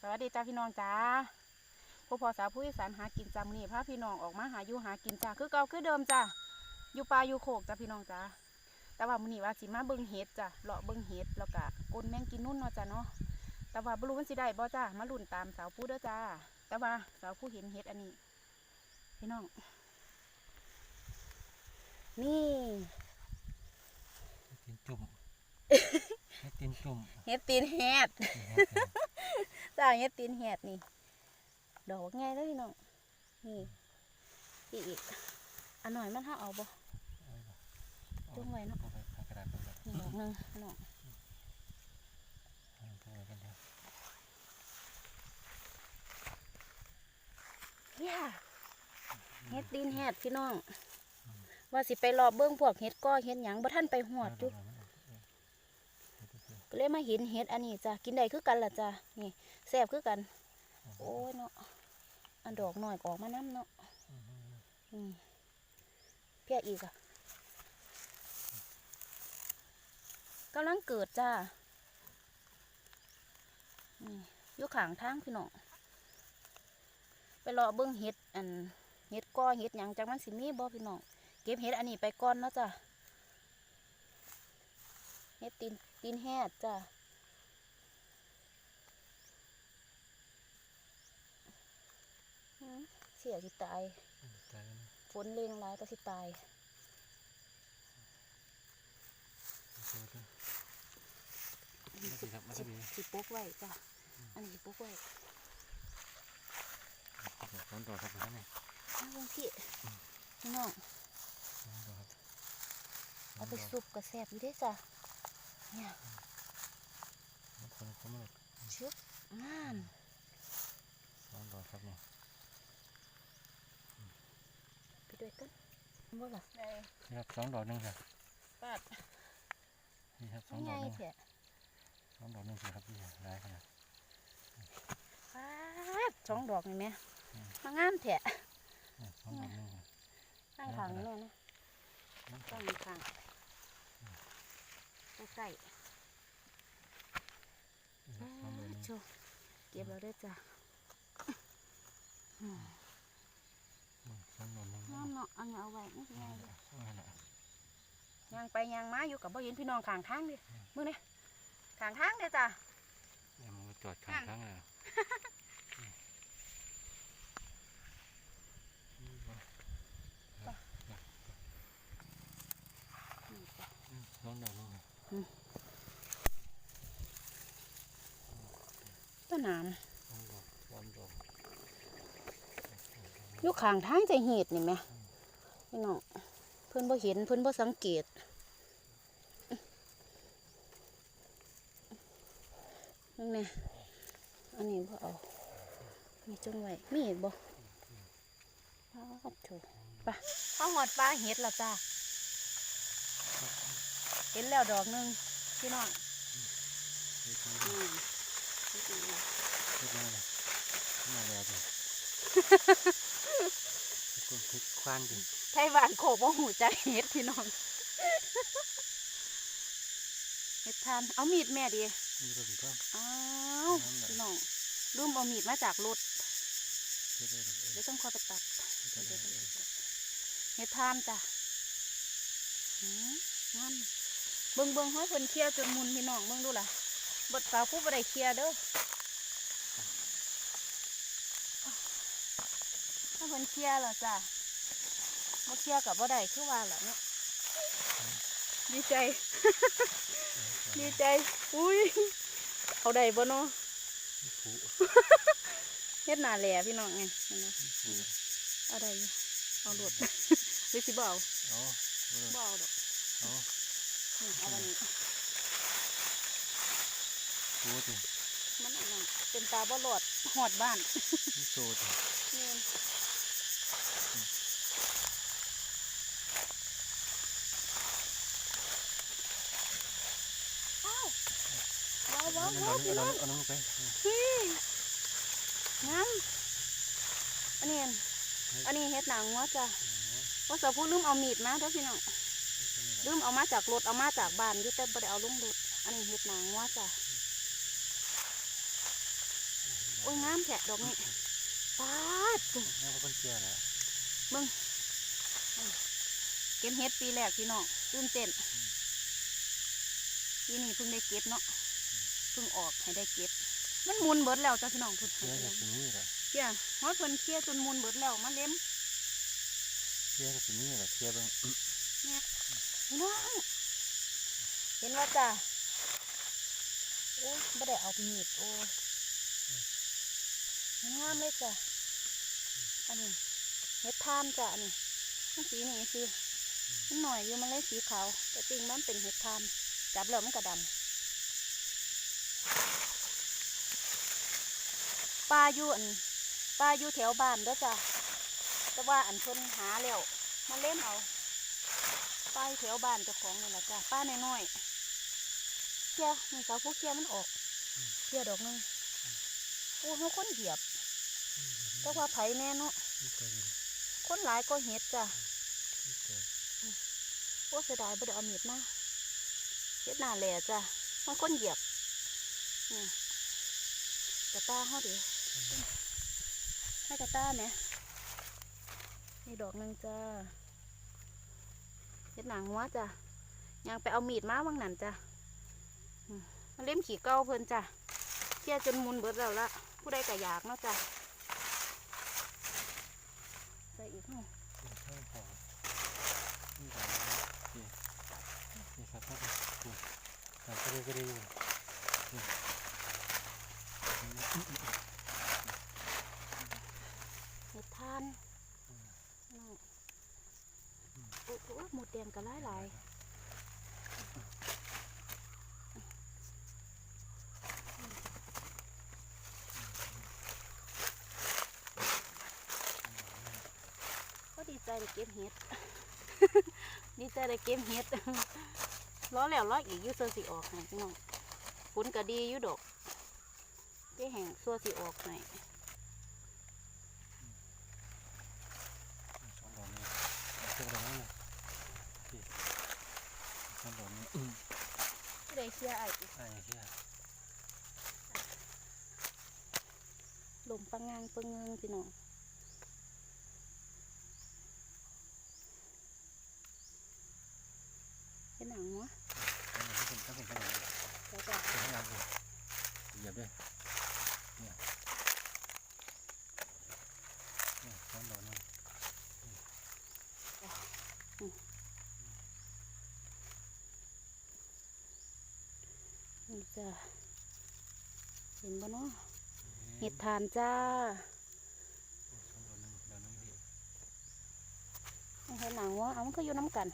สวัสดีจ้าพี่น้องจ้าผู้พอสาวผู้อีสานหากินจำนี่พาพี่น้องออกมาหาอยู่หากินจ้าคือเก่าคือเดิมจ้าอยู่ป่าอยู่โขกจ้าพี่น้องจ้าแต่ว่ามื้อนี้ว่าสิมาเบิ่งเห็ดจ้าเลาะเบิ่งเห็ดแล้วก็กลนแมงกินนุ่นเนาะจ้าเนาะแต่ว่าบ่รู้มันสิได้บ่จ้ามาลุ้นตามสาวผู้เด้อจ้าแต่ว่าสาวผู้เห็นเห็ดอันนี้ พี่น้อง นี่ตีนจุ่มให้ตีนจุ่มเห็ดตีนแหดนี่ฮะ จ้าเห็ดตีนแหดนี่ ดอกไงเลยพี่น้อง นี่อีกอันหน่อยมันห้าเอาบ่จุ่มไว้เนาะเองดาษไปเลยนี่ดอกนึงน้องเนี่ยเห็ดตีนแหดพี่น้อง ว่าสิไปรอเบิ้องพวกเห็ดก้อเห็ดหยังบ่ท่านไปหอดจุ๊ ก็เลยมาเห็นเห็ดอันนี้จ้ะกินได้คือกันล่ะจ้ะนี่แซ่บคือกัน โอ้ยเนาะอันดอกหน่อยก็ออกมาน้ำเนาะอืมเพี้ยอีกอะกำลังเกิดจ้านี่อยู่ขางทางพี่น้องไปรอเบิ้งเห็ดอันเห็ดก้อเห็ดหยังจังมันสิมีบ่พี่น้องเก็บเห็ดอันนี้ไปก่อนเนาะจ้ะ เห็ดตีนตีนแหดจ้ะอืมเสียสิตายตายแล้วนะฝนเร่งร้ายก็สิตายโซ่ด้วยมาสิครับมาสิสิปกไว้จ้ะอันนี้สิปกไว้สองดอกครับท่านนี่เอาเบิ่งพี่พี่น้องสองดอกครับสอเอางไปดอกซุปกระแซบอยู่เด้จ้ะ เนี่ยบางคนเขาไม่หลดชึบงานสองดอกครับนี่ไปด้วยกันบ่ล่ะได้นี่ครับสองดอกหนึงครับปาดนี่ครับสองไม่ดไงอกหนึงเถอะสองดอกหนึงสิครับพี่ได้ขนาดปาดสองดอกนี่แม่มางามเถอะนี่สองดอกหนึงครับข้างทางนี่เลยนะข้างนี้ข้าง ใกล้นี่ๆครับสองดอกหนึงโชว์เก็บแล้วเด้อจ้ะอืมสองดอกหนึงงามเนาะอันนี้เอาไว้นี่สินี่ไงแหละนี่แหละย่างไปย่างมาอยู่กับบ่เห็นพี่น้องข้างทางดิมื้อนี้ข้างทางเด้อจ้ะเนี่ยมันก็จอดข้างทางเลยนี่บ่อืมสองดอกหนึงครับ ต้นน้สองดอกสามดอกำอยู่ข้างทางจะเห็ดนี่แหม่พี่น้องเพิ่นบ่เห็นเพิ่นบ่สังเกตนั่นแน่อันนี้บ่เอามีจงไว้มีเห็ดบ่อ้าวโถไปเข้าหอดปลาเห็ดแล้วจ้า เห็นแล้วดอกหนึ่งพี่น้องอืมเฮ็ดจังเลยมาแล้วดิทุกคนพลิกคว้านดิไทยหวานโขกบ่หูใจเห็ดพี่น้องเห็ดทาน เอามีดแม่ดิมีรถถึงก็อ้าวพี่น้องลืมเอามีดมาจากรถเดี๋ยวต้องคอยไปตัดเฮ็ดทานจ้ะหืมงาม เบิ่งเบิ่งให้เพิ่นเคลียร์จนมุนพี่น้องเบิ่งดูล่ะบดสาวผู้บ่ได้เคลียร์เด้อให้เพิ่นเคลียร์แล้วจ้ะบ่เคลียร์กับบ่ได้คือว่าล่ะเนาะดีใจ ดีใจ อุ้ย เอาได้บ่เนาะมีผูเฮ็ดหน้าแหล่พี่น้องไงเห็นไหมมีผูเอาได้อยู่เอาโลดหรือสิบ่เอาเอาเอาบ่เอาดอก เอานี่เอาวันนี้ผูดิมันอันนั้นเป็นตาบ่หลอดหอดบ้านมีโซดินี่อ้าวว้าวว้าวเอาว้าวพี่น้องเอาน้ำไปเฮ้ยงามอันนี้อันอันนี้เฮ็ดหนังวัวจ้ะว่าสาวผู้ลืมเอามีดมาเด้อพี่น้อง ลืมเอามาจากรถเอามาจากบ้านอยู่แต่บ่ได้เอาลงรถอันนี้เฮ็ดหนังวัวจ้ะโอ้ยงามแฉะดอกนี้ปาดแม่เขาคนเชียร์แหละเบิ่งเก็บเฮ็ดปีแรกพี่น้องตื่นเต้นปีนี้เพิ่งได้เก็บเนาะเพิ่งออกให้ได้เก็บ มันมุนเบิดแล้วจ้ะพี่น้องเพิ่นเชียร์กับสินี่แหละเจ้าฮอดเพิ่นเคลียร์จนมุนเบิดแล้วมาเล็มเชียร์กับสินี่แหละเชียร์เบิ่งอื้อ พี่น้อง เห็นว่าจ้ะโอ้ยไม่ได้เอามีดโอ้ยงามเลยจ้ะ อันนี้เห็ดทานจ้ะอันนี้มันสีนี่สิมันหน่อยอยู่มันเลยสีขาว แต่จริงมันเป็นเห็ดทานจับแล้วมันกระดำปลาอยู่อันปลาอยู่แถวบ้านด้อจ้ะ แต่ว่าอันเพิ่นหาแล้วมาเล่นเอา ป้ายแถวบ้านเจ้าของนี่แหละจ้ะป้าน้อยๆเคียมีสาวผู้เคียมันออกเคียดอกหนึงโอ้เขาคนเหยียบเจ้าว่าไผแน่เนาะนี่เกิดอยู่คนหลายก็เห็ดจ้ะนี่เกิดโอ้เสียดายบ่ได้เอามีดมาเฮ็ดหน้าแหล่จ้ะมันคนเหยียบนี่กระตาเฮาดิให้กระตาไหมนี่ดอกหนึงจ้า เฮ็ดหนังหัวจ้ะยังไปเอามีดมาวังนั่นจ้ะมมาเล่มขี่เก้าเพิ่นจ้ะเที่ยจนมุนเบิดแล้วละผู้ใดก็อยากเนาะจ้ะใส่อีกเนาะนี่ข้างพอนี่ดอกนี่นี่ครับครับนี่ครับก็ได้ก็ได้องนี่ เห็ดทานน้องโอ้โหมดแดงกันหลายหลายก็ดีใจได้เก็บเห็ด ดีใจได้เก็บเห็ดล้อแล้วล้ออีกอยูเซอร์สิออกให้พี่น้องฝนก็ดีอยู่ดอกเจ๊แห่งซัวสิออกให้สองดอกนี่เจ้าดอกนี่นี่สองดอกนี่อื้อ ชียไอ้ไอ้เชียลมปังงางปังเงิงพี่น้องเป็นหนังวะ อันนี้เป็นต้องเป็นขนม แล้วก็ เป็นขนมเลยเหยียบด้วยเนี่ยเนี่ยสองดอกนี่ นี่ จ้ะเห็นบ่เนาะเห็ดทานจ้าสองดอกนึงดอกนึงพี่เห็ดหนังวะเอามันก็อยู่น้ำกัน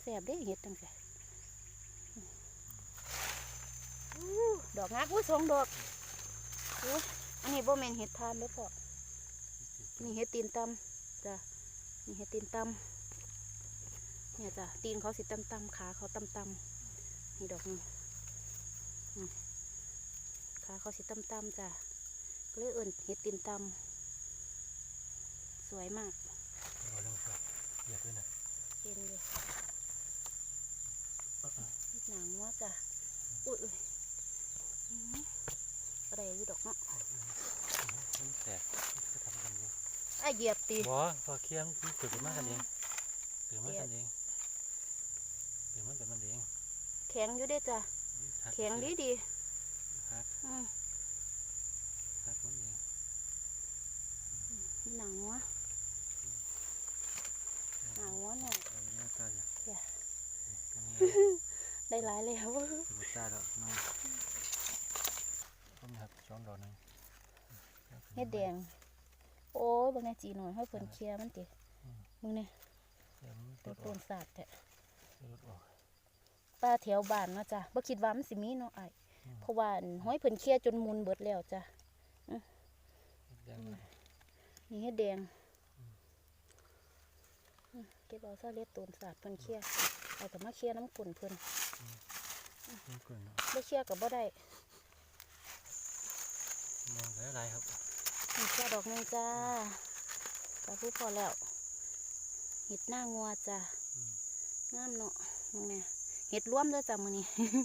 แสบเด้เห็ดจังแสอู้ดอกงักอุ้ยสองดอกอุ้ยอันนี้บ่แม่นเห็ดทานเด้อพ่อนี่เห็ดตีนตำจ้ะนี่เห็ดตีนตำ เนี่ยจ้ะตีนเขาสิตำตำขาเขาตำตำนี่ดอกหนึงอืมขาเขาสิตำตำจ้ะก็เลยเอิ่นเห็ดตีนตำสวยมากดอกนึงครับเหยียบด้วยนะเห็นเลยเห็ดหนังว่าจ้ะอุ้ยอุ้ยอืมอะไรอยู่ดอกเนาะมันแตกจะทำกันอยู่ไอะเหยียบตีบ่พอเคียงเกิดขึ้นมากันเองเกิดมากันเอง เกิดมากันมันเองแข็งอยู่เด้จ้ะหักแข็งดีดีหักๆอืมหักมันเองหนังวะหนังวะเนี่ยเอาไว้หน้าตาอยู่จ้ะอันนี้ได้หลายแล้วถือว่าตาแล้วน้องต้มหักช้อนดอกหนึงเฮ็ดแดง โอ้ยบางแน่จีหน่อยให้เพิ่นเคลียร์มันติมึงเนี่ยเดี๋ยวมันเป็นรต้ดนศาสตร์แท้ รดออกป้าแถวบ้านเนาะจ้ะบ่คิดว่ามันสิมีเนาะอ้ายอืมเพราะว่าอันห้อยเพิ่นเคลียร์จนมุนเบิดแล้วจ้ะแดงแล้วนี่เฮ็ดแดงอืมเก็บเอาซะเล็ดต้นศาสตร์เพิ่นเคลียร์เอาแต่มาเคลียร์น้ำกุ่นเพิ่นนี่กลุ่นเนาะบ่เคลียร์ก็บ่ได้มองหลายๆครับนี่จ้าดอกหนึงจ้าตาผู้พอแล้วเห็ดหน้างัวจ้ะอืม งามเนาะมึงเนี่ยเห็ดร่วมเด้วยจ้ะมื้อนี้เลี้ยง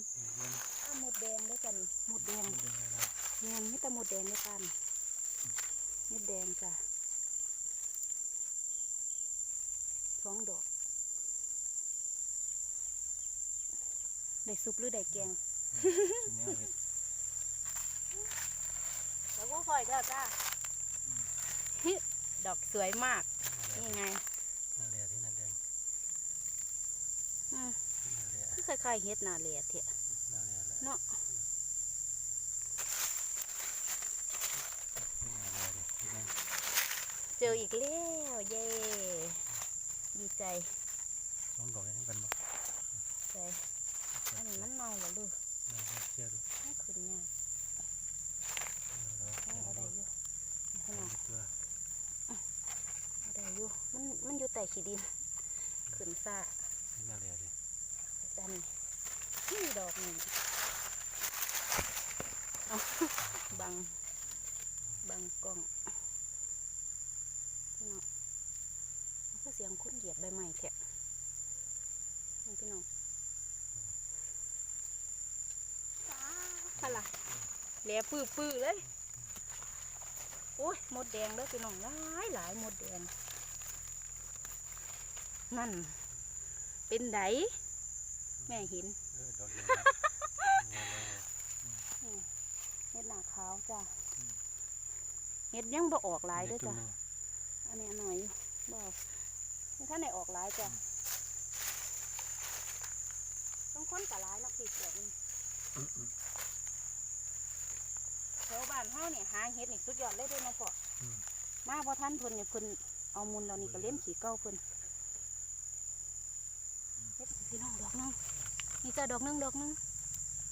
ข้าวหมดแดงด้วยกันหมดแดงมันเป็นอะไรเงินไม่แต่หมดแดงด้วยกันเม็ดแดงจ้ะสองดอกได้ซุปหรือได้แกงทีนี้เห็ดแล้วก็คอยแล้วจ้าฮิดอกสวยมาก นี่ไง นาเลียที่นาแดง อืม ที่นาเลีย คล้ายๆเฮ็ดนาเลียเถอะนาเลียแหละเนาะที่นาเลียดิที่นั่นเจออีกแล้วเย้ดีใจสองดอกได้ทั้งกันบ่ใจอันนี้มันเน่าแล้วลูกนาเลียเชี่ยดูมันขึ้นยากเอาดอกเอาเอาได้อยู่นี่ขเอานาดตัวเอาได้อยู่มันมันอยู่ใต้ขี้ดินขึ้นซ่าที่นาเลีย ดิจันนี่ดอกหนึ่งเอาบัง บังกล้องพี่น้องมันก็เสียงคุ้นเหยียบใบไม้แทะนี่พี่น้องอะไรแหลปื้อปื้อๆเลย โอ้ยหมดแดงเด้อพี่น้องหลายหลายหมดแดง นั่น เป็นได แม่เห็นเออดอกเดียวนาเลียเห็ดหนาขาวจ้ะอืมเห็ดยังบ่ออกหลายเด้วยจุ่จ้ะมหนึ่งอันนี้หน่อยอยู่บ่ถ้าไหนออกหลายจ้ะต้องค้นกับหลายเนาะพี่แบบนี้แถวบ้านเฮาเนี่ยหาเห็ดนี่สุดยอดเลยเด้อเนาะพ่ออืมมาพอท่านเพิ่นเนี่ยเพิ่นเอามุนเรานี่ก็เล่นขี่เก้าเพิ่นเฮ็ดพี่น้องดอกหนึง นี่จ้ะดอกหนึงดอกหนึง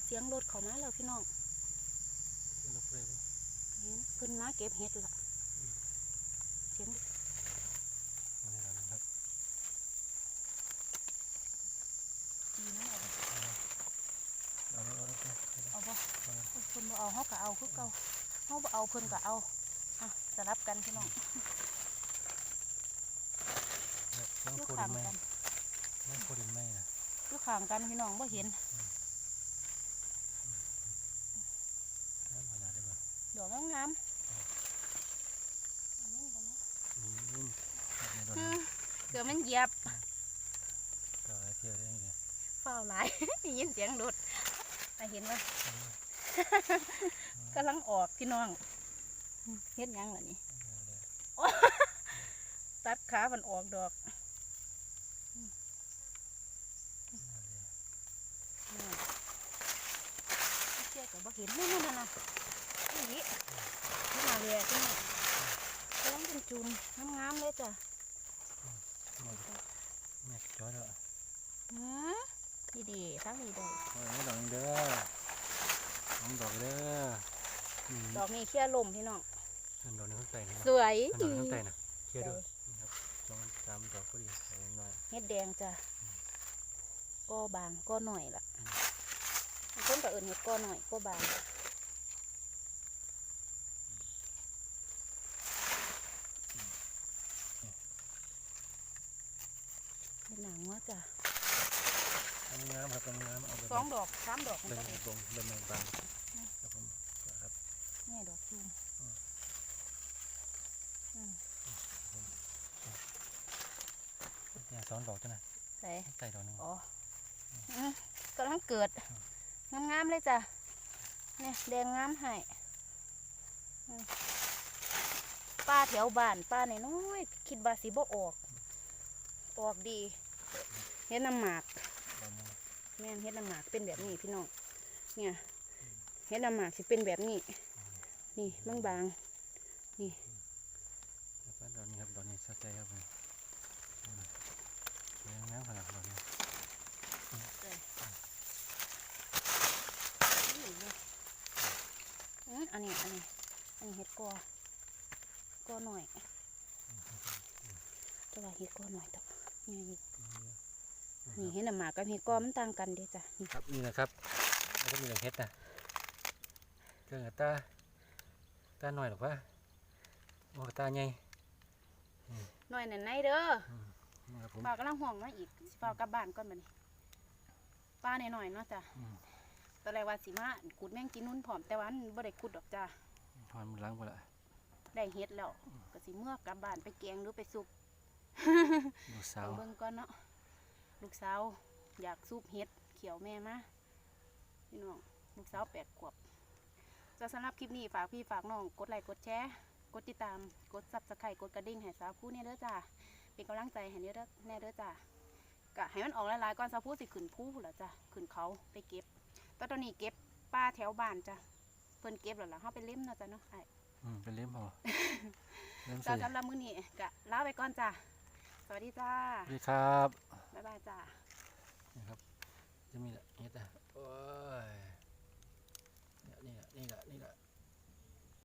เสียงรถเข้ามาแล้วพี่น้องเป็นนกเลยบ่เห็นเพิ่นมาเก็บเห็ดละเสียงเอาในนั้นครับดีนะเอาไปเอาแล้วเอาแล้วเอาแล้วเอาบ่เอาแล้วเพิ่นบ่เอาเฮาก็เอาคือเก่าเฮาบ่เอาเพิ่นก็เอาอะสลับกันพี่น้องครับต้องอยู่โคดิข้างนไหมกันต้องโคดินไหมนะ อยู่ข้างกันพี่น้องบ่เห็นน้ำขนาดได้บ่ดอกงามๆอันนี้บ่เนาะอืมแบบในดอกอืนี้มเกือบมันเหยียบดอกอะไรเที่ยวได้ไงฟ้าวหลายได้ยินเสียงรถแต่เห็นว่ากำลังออกพี่น้องเฮ็ดหยังล่ะนี่ตัดขามันออกดอกอืมเชื่อ กับบ่เห็นนู่นนั่นน่ะนี่นี่ที่มาเลยที่นี่กำลังเป็นจุ่มงามๆเลยจ้ะแม่จอยแล้วหืมดีดีๆทั้งนี้ได้โอ้ยดอกนึงเด้อสองดอกเด้ออืมดอกนี้เขี้ยลมพี่น้องอันดอกนึงข้างใต้นะสวยอันดอดีกข้างใต้นะเชื่อด้วยนี่ครับสองสามดอกก็ดีใส่หน่อยเฮ็ดแดงจ้ะก็บางก็หน่อยล่ะบาง คนก็เอิ้นเฮ็ดก็หน่อยก็บางเฮ็ดหนังว่าจ้ะอันนี้งามครับอันนี้งามเอาสองดอกสามดอกเป็นก็ได้บงเป็นบางบางครับผมครับนี่ดอกจูมอืมเนี่ยสองดอกจ้ะนะใส่ใส่ดอกนึงอ๋อกำลังเกิด งามๆเลยจ้ะเนี่ยแดงงามให้อืมป้าแถวบ้านป้าในน้อยๆคิดว่าสิบ่ออก ออกดีเฮ็ดน้ำหมากดอกนึงแม่นเฮ็ดน้ำหมากเป็นแบบนี้พี่น้องเนี่ยเฮ็ดน้ำหมากสิเป็นแบบนี้ นี่บางแล้วก็ดอกนี้ครับดอกนี้ชัดใจครับผมอืมสวยงามขนาดดอกนี้ ๆนี่เลย อืมอันนี้อันนี้ อันนี้เฮ็ดกอ กอหน่อยจะว่าเฮ็ดกอหน่อยต่อนี่นี่นี่เฮ็ดน้ำหมากกับเฮ็ดกอมันต่างกันเด้จ้ะนี่ครับนี่นะครับแล้วก็มีเหลืองเฮ็ดนะเครื่องกับตาตาหน่อยหรอกวะโอ้ตาใหญ่หน่อยนั่นไหนเด้ออืมนี่ครับผมป้ากำลังห่วงมาอีกสิป้ากลับบ้านก่อนบัดนี้ป้าหน่อยๆเนาะจ้ะอืม ตอนแรกว่าสิมาขุดแมงกินนุ่นผอมแต่ว่ามันบ่ได้ขุดดอกจ้าถอนมือล้างไปละได้เฮ็ดแล้วก็สิเมื่อกลับบ้านไปแกงหรือไปซุปลูกสาวเอาเบิ่งก่อนเนาะลูกสาวอยากซุปเฮ็ดเขียวแม่มาพี่น้องลูกสาวแปดขวบจะสำหรับคลิปนี้ฝากพี่ฝากน้องกดไลค์กดแชร์กดติดตามกดซับสไครต์กดกระดิ่งให้สาวผู้เนี่ยเด้อจ้าเป็นกำลังใจให้เด้อเด้อแน่เด้อจ้ากะให้มันออกหลายๆก่อนสาวผู้สิขึ้นผู้เหรอจ้ะขึ้นเขาไปเก็บแตอนตอนนี้เก็บป้าแถวบ้านจ้ะเพิ่นเก็บแล้วล่ะเฮาไปเล่มเนาะจ้ะเนาะไอ้อืมเป็นเล่มพอเล่มจ้าใส่สำหรับมื้อนี้กะลาไปก่อนจ้ะสวัสดีจ้าสวัสดีครับบ๊ายบายจ้านี่ครับจะมีละเฮ็ดอะโอ้ย